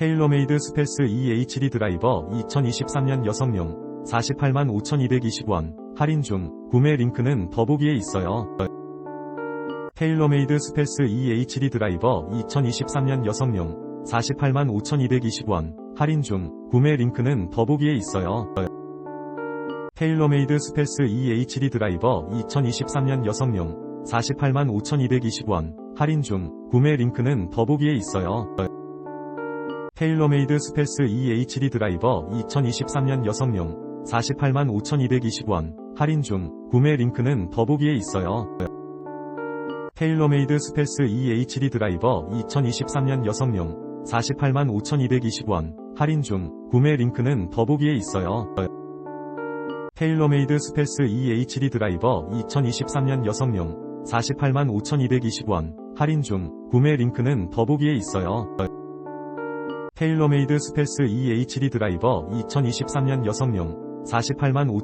테일러메이드 스페스 EHD 드라이버 2023년 여성용 48만 5220원 할인 중 구매 링크는 더보기에 있어요. 테일러메이드 스페스 EHD 드라이버 2023년 여성용 48만 5220원 할인 중 구매 링크는 더보기에 있어요. 테일러메이드 스페스 EHD 드라이버 2023년 여성용 48만 5220원 할인 중 구매 링크는 더보기에 있어요. 테일러메이드 스페스 EHD 드라이버 2023년 여성용 48만 5220원 할인 중 구매 링크는 더보기에 있어요. 테일러메이드 스페스 EHD 드라이버 2023년 여성용 48만 5220원 할인 중 구매 링크는 더보기에 있어요. 테일러메이드 스페스 EHD 드라이버 2023년 여성용 48만 5220원 할인 중 구매 링크는 더보기에 있어요. 테일러메이드 스페스 EHD 드라이버 2023년 여성용 48만 5